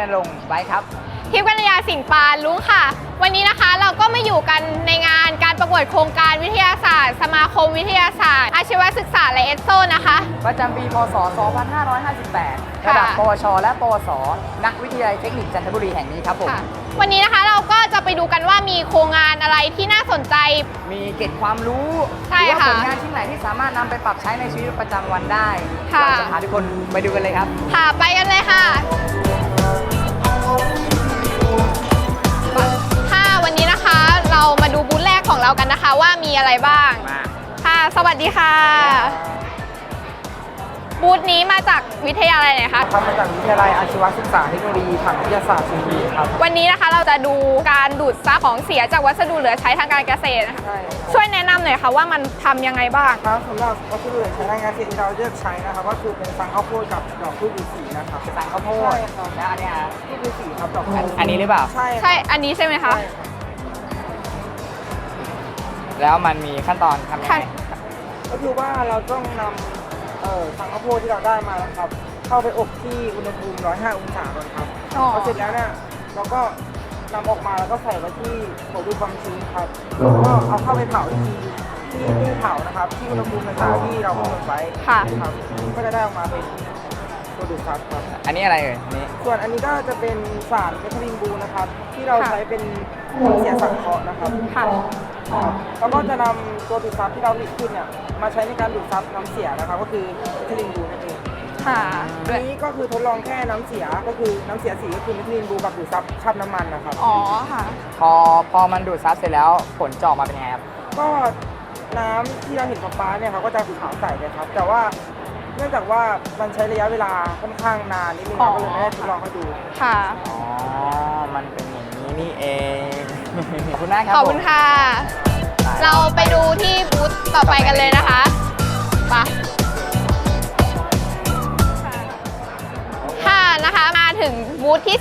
พี่นันเจริญลงค์ไบค์ครับทิพย์กัญญาสินปานลุงค่ะ วันนี้นะคะเราก็มาอยู่กันในงานการประกวดโครงการวิทยาศาสตร์ สมาคมวิทยาศาสตร์ อาชีวศึกษาและเอสโซนะคะ ประจำปีพศ 2558 ระดับค่ะปวช และปวส นักวิทยาลัยเทคนิคจันทบุรีแห่งนี้ครับผมค่ะวันนี้นะคะเราก็จะไปดูกันว่ามีโครงงานอะไรที่น่าสนใจ มีเกร็ดความรู้ใช่หรือว่าค่ะผลงานชิ้นไหนที่สามารถนำไปปรับใช้ในชีวิตประจำวันได้ค่ะเราจะพาทุกคนไปดูกันเลยครับ ค่ะไปกันเลยค่ะ ค่ะวันนี้นะคะเรามาดูบูธแรกของเรากันนะคะว่ามีอะไรบ้างมาค่ะ สวัสดีค่ะ บูธนี้มาจากวิทยาลัยไหนคะทำมาจากวิทยาลัยอาชีวศึกษาเทคโนโลยีทางวิทยาศาสตร์ชลบุรีครับ วันนี้นะคะเราจะดูการดูดซับของเสียจากวัสดุเหลือใช้ทางการเกษตรนะคะ ใช่ช่วยแนะนำหน่อยค่ะว่ามันทำยังไงบ้าง ครับสำหรับวัสดุเหลือใช้ในงานที่เราเลือกใช้นะครับก็คือเป็นฟางข้าวโพดกับดอกพืชฤาษีนะครับสั่งข้าวโพดใช่ครับแล้วอันเนี้ยพืชฤาษีครับดอกอันอันนี้หรือเปล่า ใช่ใช่ อันนี้ใช่ไหมคะใช่ครับแล้วมันมีขั้นตอนทำยังค่ะไง ก็คือว่าเราต้องนำ เอ่อฟางข้าวโพดที่เราได้มานะครับ เข้าไปอบที่อุณหภูมิ 105 องศาก่อนครับอ๋อ พอเสร็จแล้วเนี่ยเราก็นำออกมาแล้วก็ใส่ไว้ที่โถดูดความชื้นครับแล้วก็เอาเข้าไปเผาอีกทีที่ตู้เผานะครับ ที่อุณหภูมิต่างๆที่เรากำหนดไว้ค่ะ ครับก็จะได้ออกมาเป็นตัวดูดซับครับ อันนี้อะไรเอ่ยอันนี้ ส่วนอันนี้ก็จะเป็นสารเมทาลินบูนะครับ ที่เราค่ะ ใช้เป็นน้ำเสียสังเคราะห์นะครับ ค่ะครับ แล้วก็จะนำตัวดูดซับที่เราผลิตขึ้นเนี่ยมาใช้ในการดูดซับน้ำเสียนะครับก็คือเมทาลินบูนั่นเองค่ะอันนี้ก็คือทดลองแค่น้ำเสียก็คือน้ำเสียสีก็คือเมทาลินบูกับดูดซับคราบน้ำมันนะครับ อ๋อค่ะ พอพอมันดูดซับเสร็จแล้วผลจะออกมาเป็นยังไงครับ ก็น้ำที่เราเห็นฟ้าๆเนี่ยครับก็จะขาวใสเลยครับ แต่ว่าเนื่องจากว่ามันใช้ระยะเวลาค่อนข้างนานนิดนึงครับก็เลยไม่ได้ทดลองให้ดู ค่ะ อ๋อ มันเป็นอย่างนี้ นี่เอง ขอบคุณมากครับขอบคุณผมค่ะ เราไปดูที่บูธต่อไปกันเลยนะคะไปะค่ะนะคะมาถึงบูธที่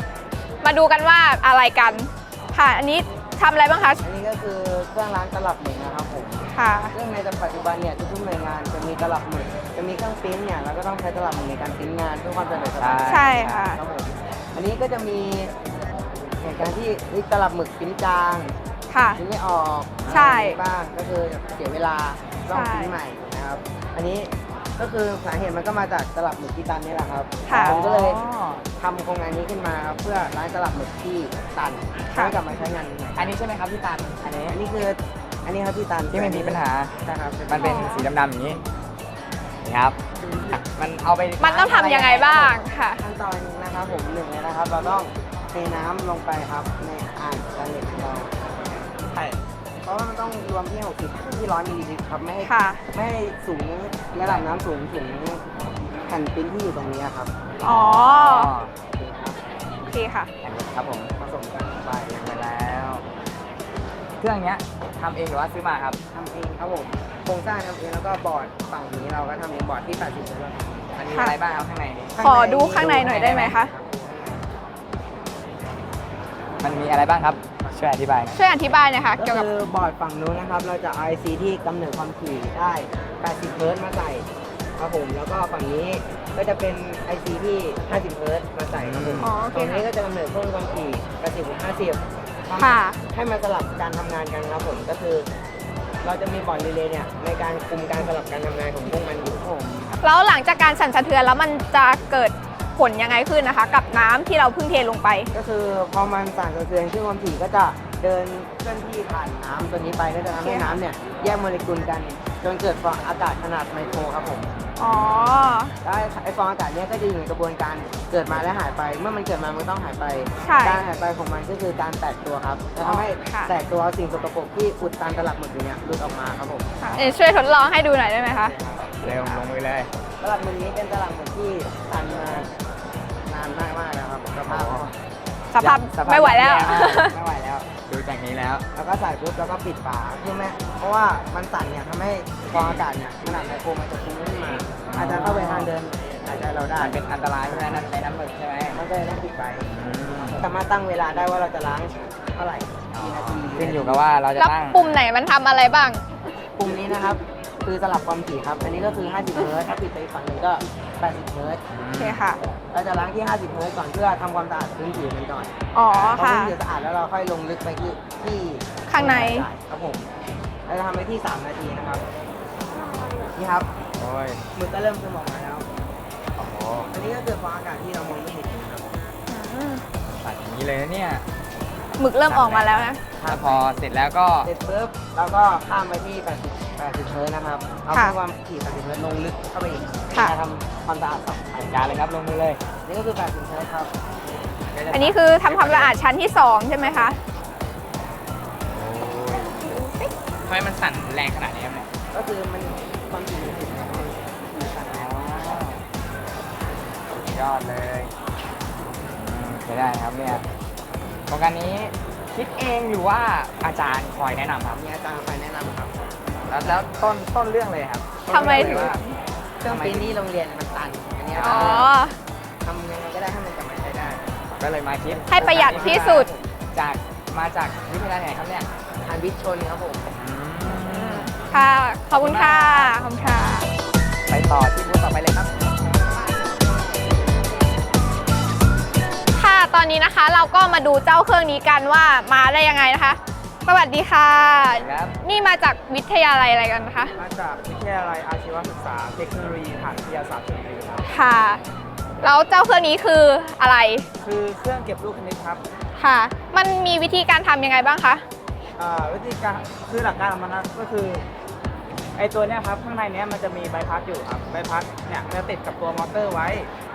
3 มาดูกันว่าอะไรกัน ค่ะ อันนี้ทำอะไรบ้างคะอันนี้ก็คือเครื่องล้างตลับหมึกนะครับผม ค่ะ ซึ่งในปัจจุบันเนี่ยทุกๆหน่วยงานจะมีตลับหมึกจะมีเครื่องปริ้นเนี่ยเราก็ต้องใช้ตลับหมึกในการปริ้นงานเพื่อความสะดวกสบายใช่ค่ะครับผมอันนี้ก็จะมี เหตุการณ์ที่เฮ้ยตลับหมึกปริ้นจางค่ะปริ้นไม่ออกใช่อะไรบ้างก็คือเสียเวลาต้องใช่ปริ้นใหม่นะครับ อันนี้ก็คือสาเหตุมันก็มาจากตลับหมึกที่ตันนี่แหละครับค่ะ ผมก็เลยอ๋อทำโครงงานนี้ขึ้นมาครับเพื่อล้างตลับหมึกที่ตันค่ะให้กลับมาใช้งานใหม่อันนี้ใช่ไหมครับพี่ตันอันนี้อันนี้คืออันนี้ครับพี่ตันที่มันมีปัญหา ใช่ครับมันเป็นสีดำๆอย่างนี้นี่ครับมันเอาไปมันต้องทำยังไงบ้างค่ะ ขั้นตอนนะครับผมหนึ่งเลยนะครับ เราต้อง เทน้ำลงไปครับในอ่างการเหล็กของเราใช่เพราะว่ามันต้องรวมที่60ที่100มิลลิลิตรครับไม่ให้ค่ะ ไม่ให้สูงระดับน้ำสูงถึงแผ่นปริ้นที่อยู่ตรงนี้ครับอ๋ออ๋อโอเคค่ะอันนี้ครับผมผสมกันไปไปแล้ว เครื่องเนี้ยทำเองหรือว่าซื้อมาครับ ทำเองครับผมโครงสร้างทำเองแล้วก็บอร์ดฝั่งนี้เราก็ทำเองบอร์ดที่80เลยมันมีค่ะ อะไรบ้างครับข้างในนี้ขอดูข้างในหน่อยได้ไหมคะ มันมีอะไรบ้างครับ ช่วยอธิบายหน่อยช่วยอธิบายหน่อยค่ะก็เกี่ยวกับ คือบอร์ดฝั่งนู้นนะครับ เราจะเอา IC ที่กำเนิดความถี่ได้ 80 เฮิร์ตซ์มาใส่ครับผม แล้วก็ฝั่งนี้ก็จะเป็น IC ที่ 50 เฮิร์ตซ์มาใส่ครับผมอ๋อโอเค ตรงนี้ก็จะกำเนิดเพิ่มความถี่80ถึง50ค่ะ ให้มันสลับการทำงานกันครับผม ก็คือ เราจะมีบอร์ดรีเลย์เนี่ยในการคุมการสลับการทำงานของพวกมันอยู่ครับผม แล้วหลังจากการสั่นสะเทือนแล้วมันจะเกิด ผลยังไงขึ้นนะคะ กับน้ำที่เราเพิ่งเทลงไป ก็คือพอมันสั่นสะเทือนขึ้นความถี่ก็จะเดินเคลื่อนที่ผ่านน้ำตัวนี้ไปก็จะทำให้น้ำเนี่ยแยกโมเลกุลกัน จนเกิดฟองอากาศขนาดไมโครครับผมอ๋อ แล้วไอ้ไอฟองอากาศเนี้ยก็จะอยู่ในกระบวนการเกิดมาและหายไป เมื่อมันเกิดมามันต้องหายไป ใช่การหายไปของมันก็คือการแตกตัวครับจะทำให้ค่ะ แตกตัวเอาสิ่งสกปรกที่อุดตันตลับหมึกอยู่เนี้ยหลุดออกมาครับผมเอ่อช่วยทดลองให้ดูหน่อยได้ไหมคะ เร็วลงมือเลย ตลับหมึกนี้เป็นตลับหมึกที่ตันมา สภาพไม่ไหวแล้ว ไม่ไหวแล้ว ดูจากนี้แล้ว แล้วก็ใส่ปุ๊บแล้วก็ปิดฝาเพื่อไม่เพราะว่ามันสั่นเนี่ยทำให้ฟองอากาศเนี่ยขนาดไมโครมันจะฟุ้งขึ้นมาอาจจะเข้าไปทางเดินหายใจเราได้มันเป็นอันตรายใช่ไหมนั่นในน้ำหมึกใช่ไหมมันก็เลยต้องปิดไฟสามารถตั้งเวลาได้ว่าเราจะล้างเท่าไหร่กี่นาทีขึ้นอยู่กับว่าเราจะแล้วตั้ง ปุ่มไหนมันทำอะไรบ้าง ปุ่มนี้นะครับ คือสลับความถี่ครับ อันนี้ก็คือ 50เฮิร์ตซ์ถ้าปิดไปอีกฝั่งหนึ่งก็ 80เฮิร์ตซ์ โอเคค่ะค เราจะล้างที่ 50เฮิร์ตซ์ก่อนเพื่อทำความสะอาดพื้นผิวมันก่อนอ๋อพอค่ะ พื้นผิวสะอาดแล้วเราค่อยลงลึกไปที่ที่ข้างในครับผมเราจะทำไปที่ 3 นาทีนะครับ นี่ครับโอ้ยหมึกก็เริ่มซึมออกมาแล้วโอ้โหอันนี้ก็คือฟองอากาศที่เรามองไม่เห็นนะครับอืมตัดอย่างนี้เลยนะเนี่ยหมึกเริ่มออกมาแล้วนะ แล้วพอเสร็จแล้วก็ เสร็จปุ๊บเราก็ข้ามไปที่ 80 80เฮิร์ตซ์นะครับ เอาค่ะเพื่อความถี่80เฮิร์ตซ์ลงลึกเข้าไปอีกค่ะ จะทำ ความสะอาดต่อจัดการเลยครับลงมือเลยนี่ก็คือ80เฮิร์ตซ์ครับอันนี้คือทำความสะอาดชั้นที่ 2 ใช่ไหมคะโอ้ยทำไมมันสั่นแรงขนาดนี้ครับเนี่ยก็คือมันความถี่มันถึงนะครับมันสั่นอ๋แล้วอสุดยอดเลยอืมใช้ได้นะครับเนี่ยโครงการนี้คิดเองหรือว่าอาจารย์คอยแนะนำครับ มีอาจารย์คอยแนะนำครับ แล้วแล้วต้นต้นเรื่องเลยครับทำไมถึง ต้นเรื่องเลยว่า เครื่องปริ้นที่โรงเรียนมันตัน อันเนี้ยอ๋อ ทำยังไงก็ได้ให้มันกลับมาใช้ได้ ก็เลยมาคิดให้ประหยัดที่สุด จากมาจากวิทยาลัยไหนครับเนี่ยทานวิทย์ชนครับผม ค่ะ ขอบคุณค่ะ ขอบคุณค่ะ ไปต่อที่บูธต่อไปเลยครับ ค่ะ ตอนนี้นะคะเราก็มาดูเจ้าเครื่องนี้กันว่ามาได้ยังไงนะคะ สวัสดีค่ะ ครับ นี่มาจากวิทยาลัยอะไรกันนะคะ มาจากวิทยาลัยอาชีวศึกษาเทคโนโลยีฐานวิทยาศาสตร์ชลบุรีครับ ค่ะ แล้วเจ้าเครื่องนี้คืออะไร คือเครื่องเก็บลูกคณิตครับค่ะ มันมีวิธีการทำยังไงบ้างคะ อ่าวิธีการคือหลักการของมันนะก็คือไอตัวเนี้ยครับข้างในเนี้ยมันจะมีใบพัดอยู่ครับใบพัดเนี่ยจะติดกับตัวมอเตอร์ไว้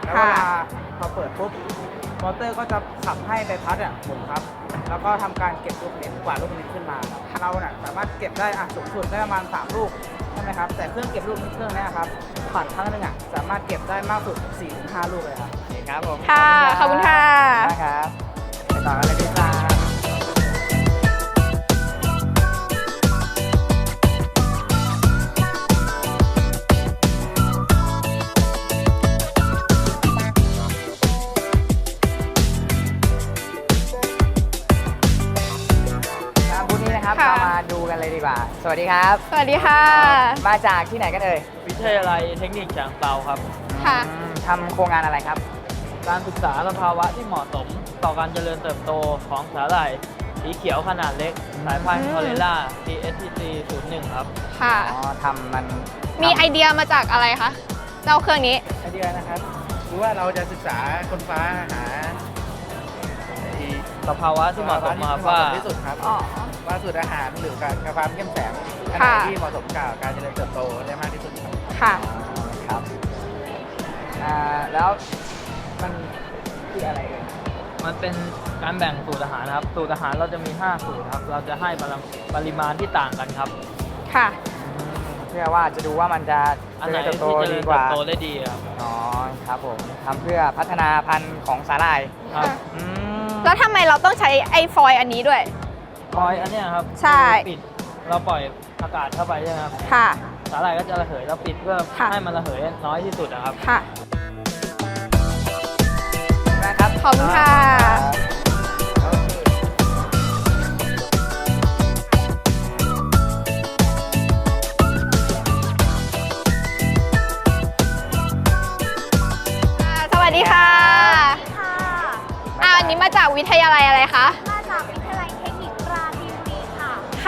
แล้วเวค่ะ ลาพอเปิดปุ๊บ มอเตอร์ก็จะขับให้ใบพัดอะหมุนครับ แล้วก็ทำการเก็บลูกคณิตกวาดลูกคณิตขึ้นมาครับเราเนี่ยสามารถเก็บได้อะสูงสุดได้ประมาณ 3 ลูกใช่ไหมครับ แต่เครื่องเก็บลูกคณิตเครื่องเนี้ยครับผ่านครั้งหนึงอะสามารถเก็บได้มากสุด4-5ลูกเลยครับโอเคครับผมค่ะขอบคุณค่ะขอบคุณครับไปต่อกันเลยดี กันเลยดีกว่า สวัสดีครับ สวัสดีค่ะ มาจากที่ไหนกันเอ่ยวิทยาลัยเทคนิคฉางเปาครับค่ะอืมทำโครงงานอะไรครับ การศึกษาสภาวะที่เหมาะสม ต่อการเจริญเติบโตของสาหร่ายสีเขียวขนาดเล็ก สายพันอืธุ์มคอเรล่า TSTC 01 ครับ ค่ะอ๋อทำมันมีไอเดียมาจากอะไรคะเจ้าเครื่องนี้ไอเดียนะครับคือว่าเราจะศึกษาคนฟ้าหาไอ้สภาวะที่เหมาะสมครับว่าที่สุดครับอ๋อ ว่าสูตรอาหารหรือการกับความเข้มแข็งอันไหนค่ะที่เหมาะสมกับการเจริญเติบโตได้มากที่สุดครับค่ะครับอ่าแล้วมันคืออะไรเอ่ยมันเป็นการแบ่งสูตรอาหารนะครับ สูตรอาหารเราจะมี 5 สูตรครับ เราจะให้ปริปริมาณที่ต่างกันครับ ค่ะอืมเพื่อว่าจะดูว่ามันจะอันไหนเจริญเติบโตที่เจริดีญกเติว่าบโตได้ดีครับอ๋อครับผมทำเพื่อพัฒนาพันธุ์ของสาหร่ายครับ อืมแล้วทำไมเราต้องใช้ไอฟอยล์อันนี้ด้วย คอยอันเนี้ยครับใช่คือปิด เราปล่อยอากาศเข้าไปใช่ไหมครับค่ะ สาหร่ายก็จะระเหยเราปิดเพื่อค่ะ ให้มันระเหยน้อยที่สุดนะครับค่ะ นะครับขอบคุณค่ะโอเคสวัสดีค่ะค่ะอ่าอันนี้มาจากวิทยาลัยอะไรคะ ม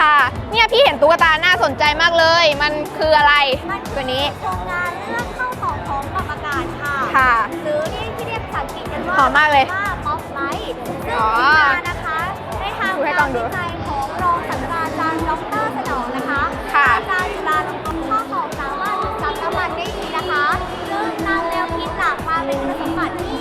ค่ะค่ะ เนี่ยพี่เห็นตุ๊กตาน่าสนใจมากเลย มันคืออะไรมันตัวนี้ โครงงานเรื่องเข้าต่อของปรับอากาศค่ะ ค่ะ หรือที่ที่เรียกภาษาอังกฤษกันว่าหอมมากเลยว่าป๊อปไลท์ซึ่งอ๋อที่มานะคะได้ทางดูให้กล้องดูวิจัยของรองศาสตราจารย์ดรสนองนะคะค่ะ อาจารย์จุฬาลงกรณ์ข้อสอบสามารถดูดซับน้ำมันได้ดีนะคะซึ่งนำแนวคิดหลักมาเป็นคุณสมบัติที่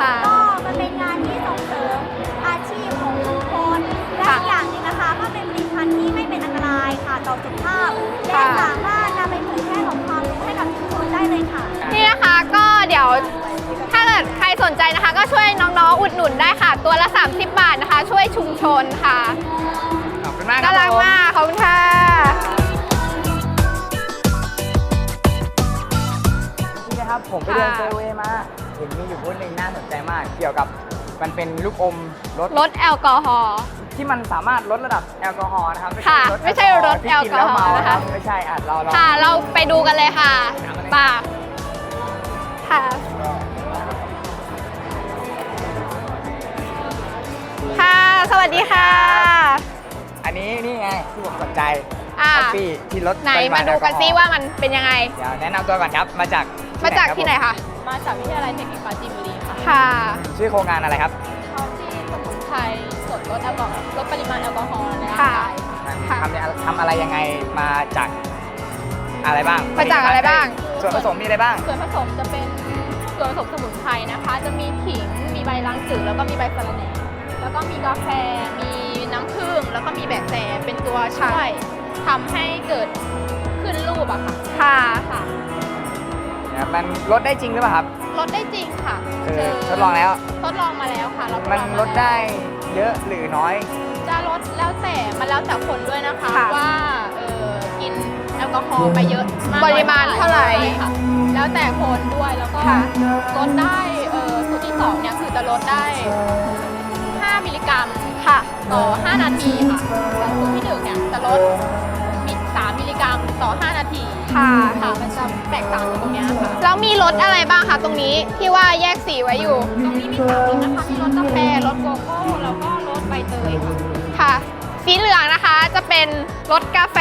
ค่ะ ก็มันเป็นงานที่ส่งเสริมอาชีพของทุกคนและอีกอย่างหนึงนะคะ ก็เป็นผลิตภัณฑ์ที่ไม่เป็นอันตรายค่ะต่อสุขภาพและค่สามารถนำไปเผยแพร่ของความรู้ให้กับทุกคนได้เลยค่ะ นี่นะคะก็เดี๋ยวถ้าเกิดใครสนใจนะคะ ก็ช่วยน้องๆอุดหนุนได้ค่ะ ตัวละ 30 บาทนะคะ ช่วยชุมชนค่ะขอบคุณมากคน่ารับรักผม มากขอบคุณค่ะนี่นะครับผมไปเดินเซเวย์มา เห็นมีอยู่บูธหนึ่งน่าสนใจมาก เกี่ยวกับมันเป็นลูกอมรสลดแอลกอฮอล์ ที่มันสามารถลดระดับแอลกอฮอล์นะครับค่ะไม่ใช่รสที่กินแล้วเมาแอลกอฮอล์นะคะรับไม่ใช่อะเราเราค่ะ เราไปดูกันเลยค่ะป่าค่ะ ค่ะ สวัสดีค่ะ อันนี้นี่ไงที่ผมสนใจอ่าคอฟฟี่ที่ลดไหนปริมาณดูกันแอลอฮอล์ซิว่ามันเป็นยังไง เดี๋ยวแนะนำตัวก่อนครับมาจากมาจากที่ไหนรับคะ มาจากวิทยาลัยเทคนิคปราจีนบุรีค่ะค่ะผมชื่อโครงงานอะไรครับ เขาที่สมุนไพรสดลดแอลกอฮอล์ลดปริมาณแอลกอฮอล์ในร่างค่ะกายค่ะ ทำเนี่ยทำอะไรยังไงมาจากอะไรบ้างมาจากอะไรบ้าง ส่วนผสมมีอะไรบ้าง ส่วนผสมจะเป็นส่วนผสมสมุนไพรนะคะ จะมีขิง มีใบล้างจืดแล้วก็มีใบสะระแหน่แล้วก็มีกาแฟ มีน้ำผึ้งแล้วก็มีแบกแสเป็นตัวช่วยทำให้เกิดขึ้นรูปอะค่ะ ค่ะ ค่ะ เนี่ยมันลดได้จริงหรือเปล่าครับ ลดได้จริงค่ะคือทดลองแล้ว ทดลองมาแล้วค่ะเราทมันองาลดได้เยอะหรือน้อย จะลดแล้วแต่มันแล้วแต่คนด้วยนะคะค่ะว่าเออกินแอลกอฮอล์ไปเยอะมากปริมาณเท่าไหร่ใช่ค่ะแล้วแต่คนด้วยแล้วก็ค่ะ ลดได้เออสูตรที่สองเนี่ยคือจะลดได้ 5 มิลลิกรัมค่ะต่อ 5 นาทีค่ะแต่สูตรที่หนึ่งเนี่ยจะลดมิ3มิลลิกรัมต่อ 5 นาที ค่ะค่ะ มันจะแตกต่างกันตรงเนี้ยค่ะ แล้วมีรสอะไรบ้างคะตรงนี้ที่ว่าแยกสีไว้อยู่ ตรงนี้มีสามรสนะคะ มีรสกาแฟ รสโกโก้ แล้วก็รสใบเตยค่ะค่ะ สีเหลืองนะคะจะเป็นรสกาแฟ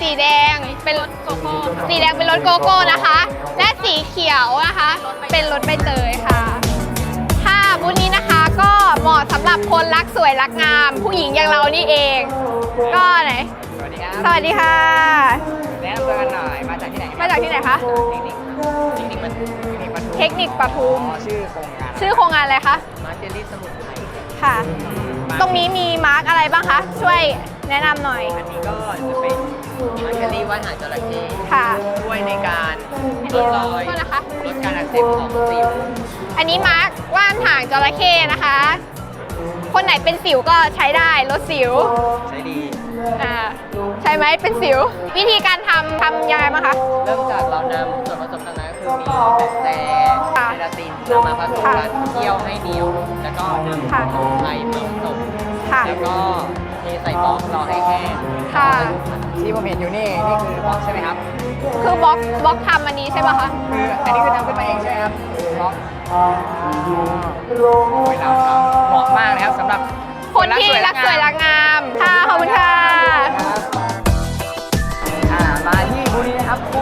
สีแดงเป็นรสโกโก้ค่ะสีแดงเป็นรสโกโก้นะคะ และสีเขียวนะคะ เป็นรสใบเตยค่ะ ค่ะบูธนี้นะคะก็เหมาะสำหรับคนรักสวยรักงาม ผู้หญิงอย่างเรานี่เอง ก็ไหนส วัสดีครับสวัสดีค่ะ แนะนำตัวกันหน่อยมาจากที่ไหนครับมาจากที่ไหนคะ เทคนิคเทคนิคมันเทคนิคมันเทคนิคปทุมอ๋อชื่อโครงงานชื่อโครงงานอะไรคะ มาเจลลี่สมุนไพรค่ะ ตรงนี้มีมาร์กอะไรบ้างคะ ช่วยแนะนำหน่อย อันนี้ก็จะเป็นมาร์แครี่ว่านหางจระเข้ค่ะช่วยในการลดรอยก็นะคะ ลดการอักเสบของสิวอันนี้มาร์กว่านหางจระเข้นะคะ คนไหนเป็นสิวก็ใช้ได้ลดสิว ใช้ดี อ่า ใช่ไหมเป็นสิว วิธีการทำทำยังไงบ้างคะ เริ่มจากเรานำส่วนผสมต่างๆก็คือมีแบคแต่ค่ะเจลาตินนำมาผสมกันเคี่ยวให้เหนียว แล้วก็นำค่ะสมุนไพรมาผสมค่ะ แล้วก็เทใส่บล็อกรอให้แห้งค่ะ ที่ผมเห็นอยู่นี่นี่คือบล็อกใช่ไหมครับคือบล็อกบล็อกทำอันนี้ใช่ป่ะคะ คืออันนี้คือทำขึ้นมาเองใช่ไหมครับบล็อกโอ้ยเราทำเหมาะมากนะครับสำหรับคนที่รักสวยรักงาม ค่ะขอบคุณค่ะ ครับ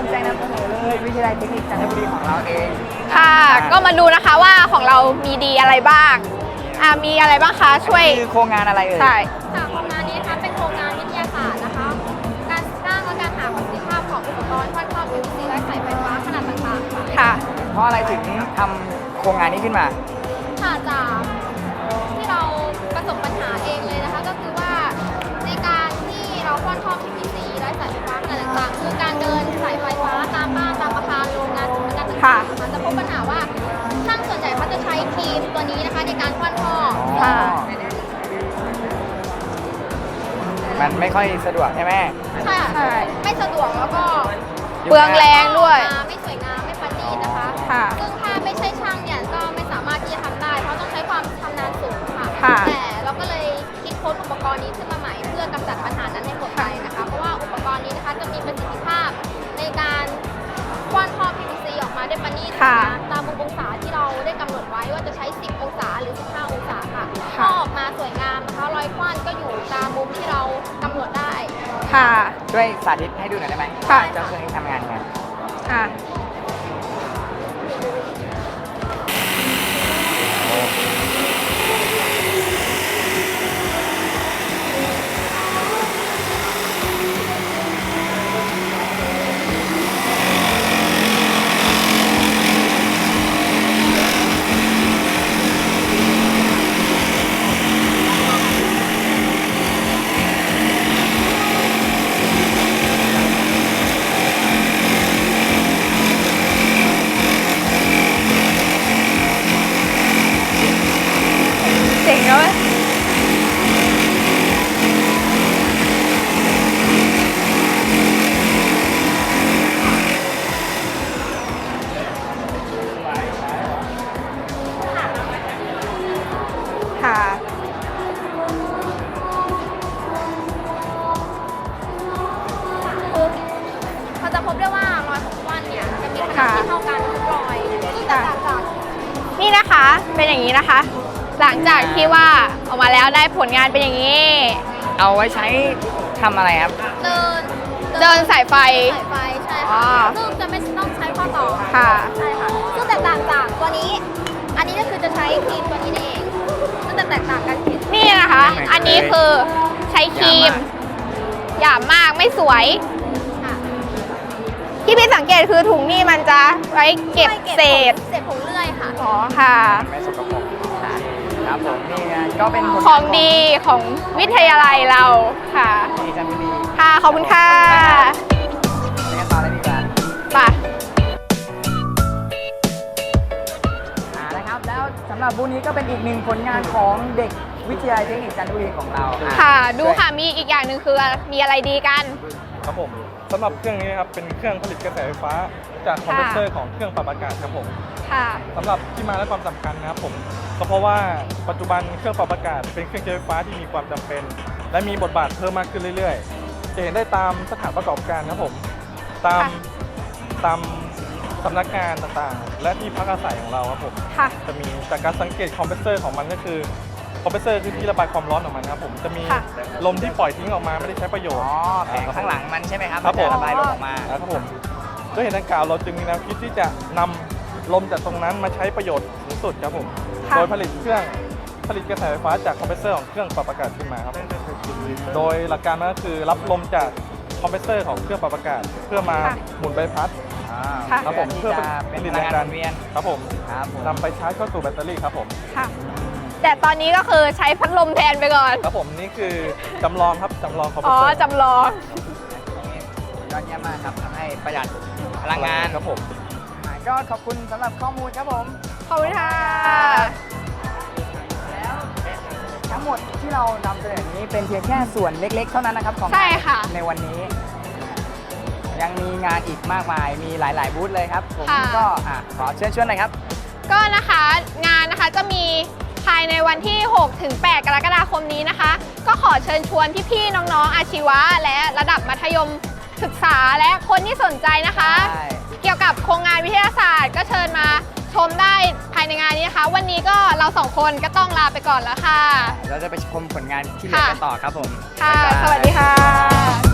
มิใจนำเสนอเลยวิทยาลัยเทคนิคจันทบุรีของเราเอง ค่ะ ก็มาดูนะคะว่าของเรามีดีอะไรบ้างอ่ามีอะไรบ้างคะช่วยคือโครงงานอะไรเอ่ยใช่ค่ะโครงงานนี้นะคะเป็นโครงงานวิทยาศาสตร์นะคะ การสร้างและการหาประสิทธิภาพของอุปกรณ์ทอดครอบ PVC และสายไฟฟ้าขนาดต่างๆค่ะค่ะ เพราะอะไรถึงทำโครงงานนี้ขึ้นมา คือการเดินสายไฟฟ้าตามบ้านตามอาคารโรงงานสำนักงานต่างค่ะๆนะคะจะพบปัญหาว่าช่างส่วนใหญ่เขาจะใช้ครีมตัวนี้นะคะในการป้อนท่อค่ะ มันไม่ค่อยสะดวกใช่ไหมใช่ค่ะไม่สะดวกแล้วก็เปลืองแรงด้วยออกมาไม่สวยงามไม่ประณีตนะคะค่ะ ซึ่งถ้าไม่ใช่ช่างเนี่ยก็ไม่สามารถที่จะทำได้ เพราะต้องใช้ความชำนาญสูงค่ะ ค่ะ แต่เราก็เลยคิดค้นอุปกรณ์นี้ขึ้นมา ค่ะนตามมุมองศาที่เราได้กำหนดไว้ว่าจะใช้ 10 องศาหรือ 15 องศาค่ะค่ะท่อออกมาสวยงามนะคะรอยคว้านก็อยู่ตามมุมที่เรากำหนดได้ ค่ะช่วยสาธิตให้ดูหน่อยได้ไหมค่ะเจ้าเครื่องนี้ทำงาน งานเป็นอย่างนี้ เอาไว้ใช้ทำอะไรครับ เดินเดินสายไฟ สายไฟใช่อ๋ค่ะอซึ่งจะไม่ต้องใช้ข้อต่อค่ะ ใช่ค่ะซึ่งแตกต่างจากตัวนี้ อันนี้ก็คือจะใช้ครีมตัวนี้นี่เองซึ่งจะแตกต่างกันเห็นนี่นะคะ อันนี้คือใช้ครีมหยาบมากไม่สวย ค่ะที่พี่สังเกตคือถุงนี่มันจะไว้เก็บช่วยเศษ เศษผงเลื่อยค่ะ อ๋อค่ะ ไม่สกปรก ครับผมนี่ไงก็เป็นผลานของดีของวิทยาลัยเราค่ะ ของดีจันทบุรีค่ะ ขอบคุณค่ะไปกันต่อเลยดีกว่าไปอ่านะครับแล้วสำหรับบูธนี้ก็เป็นอีกหนึ่งผลงานของเด็กวิทยาลัยเทคนิคจันทบุรีของเราอ่ค่ะ ดูค่ะมีอีกอย่างหนึ่งคือมีอะไรดีกัน ครับผม สำหรับเครื่องนี้นะครับเป็นเครื่องผลิตกระแสไฟฟ้า จากคอมเพรสเซอร์ของเครื่องปรับอากาศครับผมค่ะ สำหรับที่มาและความสำคัญนะครับผมก็เพราะว่าปัจจุบันเครื่องปรับอากาศเป็นเครื่องใช้ไฟฟ้าที่มีความจำเป็น และมีบทบาทเพิ่มมากขึ้นเรื่อยๆ จะเห็นได้ตามสถานประกอบการครับผมตามค่ะ ตามสำนักงานต่างๆ และที่พักอาศัยของเราครับผม ค่ะ จะมีจากการสังเกตคอมเพรสเซอร์ของมันก็คือ คอมเพรสเซอร์คือที่ระบายความร้อนออกมานะครับผมจะมีค่ะ ลมที่ปล่อยทิ้งออกมาไม่ได้ใช้ประโยชอ๋น์ อแผงข้างหลังมันใช่ไหมครับครับมันจะผมระบายลมออกมา นะครับผมด้วยเหตุดังกล่าวเราจึงมีแนวคิดที่จะนำลมจากตรงนั้นมาใช้ประโยชน์สูงสุดครับผมค่ะ โดยผลิตเครื่องผลิตกระแสไฟฟ้าจากคอมเพรสเซอร์ของเครื่องปรับอากาศขึ้นมาครับโดยหลักการมันก็คือรับลมจากคอมเพรสเซอร์ของเครื่องปรับอากาศ เพื่อมาค่ะหมุนใบพัดอ่าค่ะ ครับผมที่เพื่อจะผเป็นลิตพลัแรงงงานดัหนมุนเวียนครับผมครับผมนำไปชาร์จเข้าสู่แบตเตอรี่ครับผม ค่ะ แต่ตอนนี้ก็คือใช้พัดลมแทนไปก่อน ครับผมนี่คือจำลองครับจำลองคอมเพรอ๋สอเซอร์จำลอง ยอดเยี่ยมมากครับทำให้ประหยัดพลังงานครับผมอ่าก็ขอบคุณสำหรับข้อมูลครับผม ขอบคุณค่ะ ทั้งหมดที่เรานำเสนอนี้เป็นเพียงแค่ส่วนเล็ก ๆ เท่านั้นนะครับของใช่ค่ะ ในวันนี้ ยังมีงานอีกมากมายมีหลาย ๆ บูธเลยครับ ผมค่ะ ก็อะขอเชิญชวนหน่อยครับ ก็นะคะงานนะคะจะมี ภายในวันที่6ถึง8กรกฎาคมนี้นะคะ ก็ขอเชิญชวนพี่ๆน้องๆอาชีวะ และระดับมัธยมศึกษาและคนที่สนใจนะคะใช่เกี่ยวกับโครงงานวิทยาศาสตร์ ก็เชิญมาชมได้ภายในงานนี้นะคะ วันนี้ก็เราสองคนก็ต้องลาไปก่อนแล้วค่ะ เราจะไปชมผลงานที่เหลือกันต่อครับผม ค่ะบ๊ายบายสวัสดีค่ะ